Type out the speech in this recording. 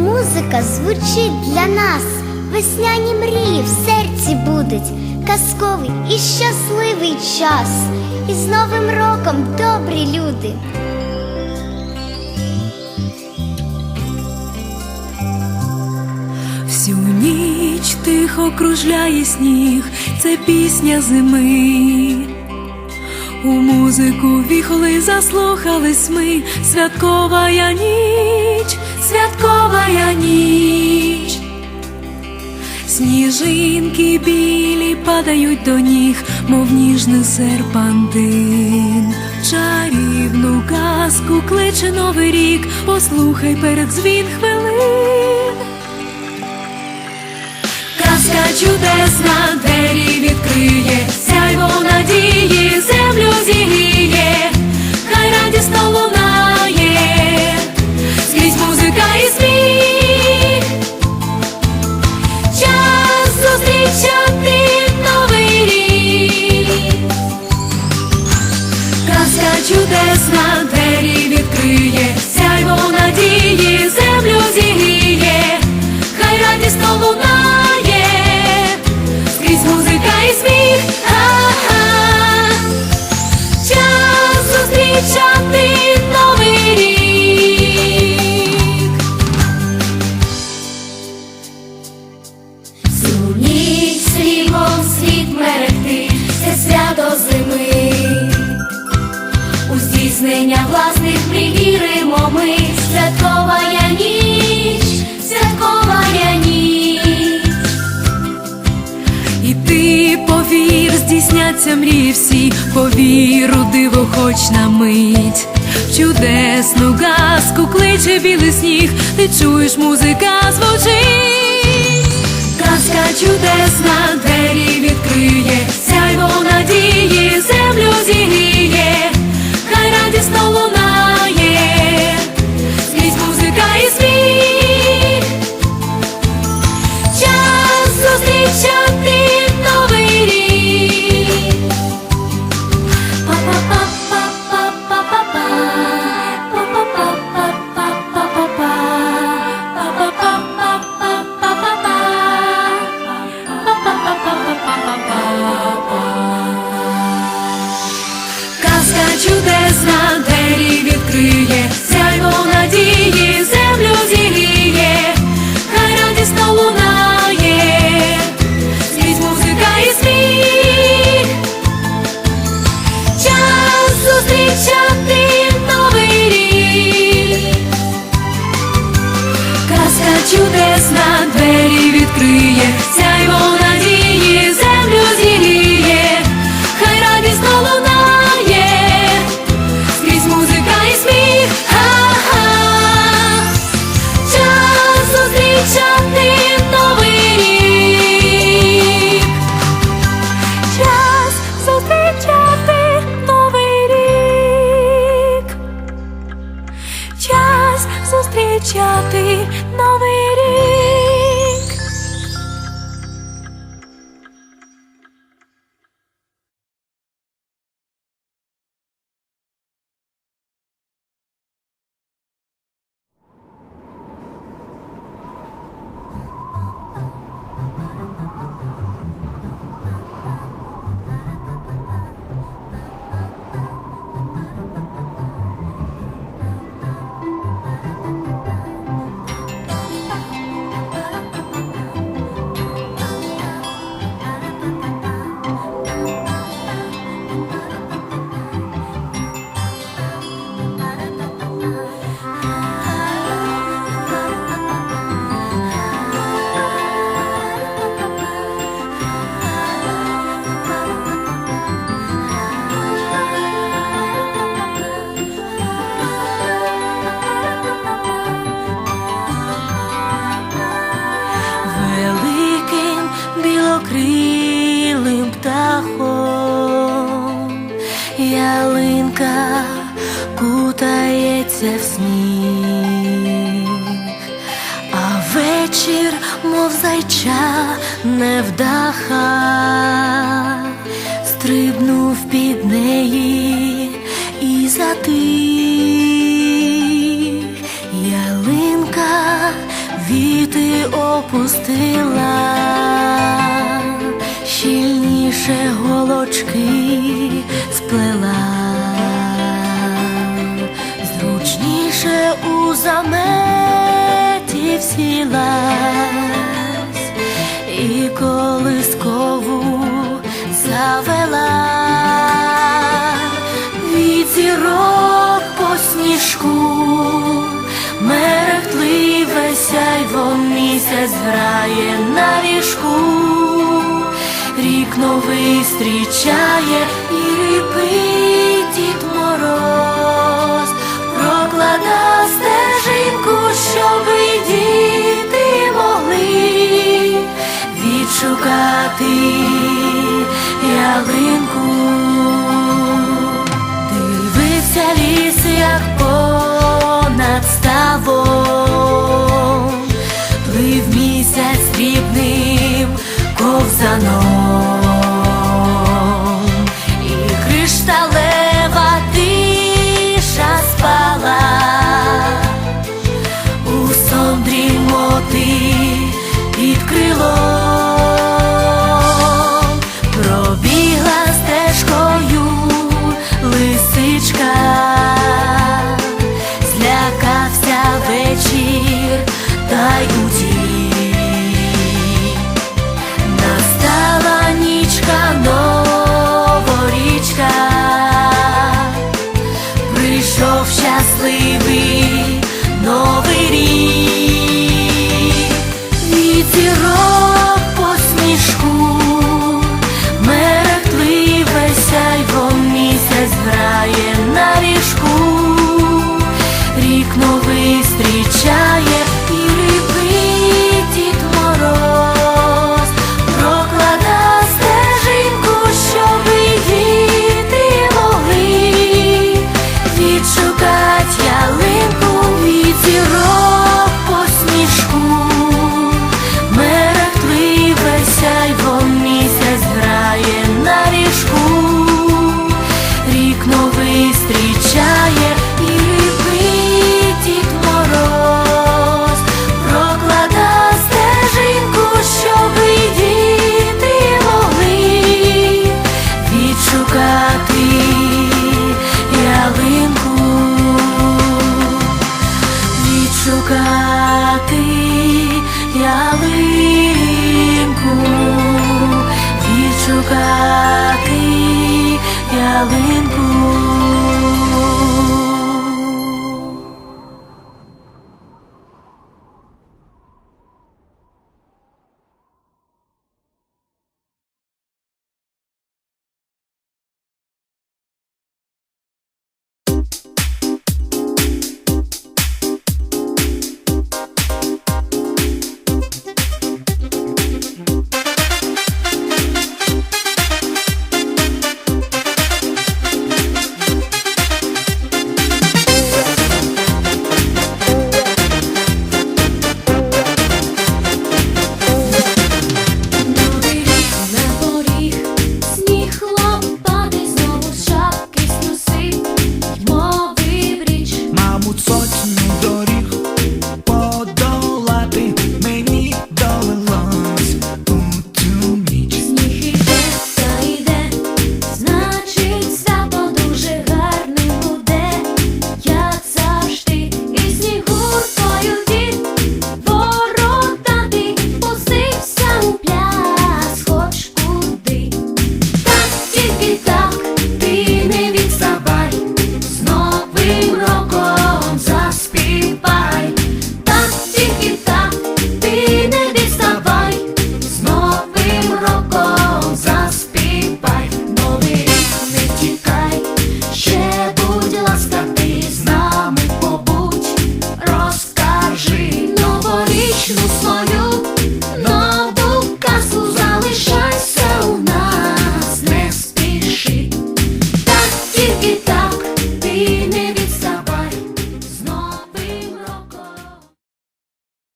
музика звучить для нас, весняні мрії в серці будуть, казковий і щасливий час, і з Новим роком добрі люди. Всю ніч тихо кружляє сніг, це пісня зими. У музику віхоли заслухались ми, святкова я ніч, святкова я ніч. Сніжинки білі падають до ніг, мов ніжний серпантин. Чарівну казку кличе новий рік, послухай перед дзвін хвилин. Казка чудесна, двері відкриє, здійсняться мрії всі, повіру, диво хоч на мить. В чудесну казку кличе білий сніг, ти чуєш, музика звучить. Казка чудесна, двері відкриє, сяйво надії, землю зігріє, хай радісно відкриє, сяйво надії, Жінка кутається в сніг, а вечір, мов зайча, не вдаха, стрибнув під неї і затих. Ялинка віти опустила, щільніше голочки сплела. заметів сілась і колискову завела. Від зірок по сніжку, мерехтливе сяйво місяць грає на ріжку, рік новий зустрічає і рипить дід мороз. Прокладає шукати ялинку. Simply we.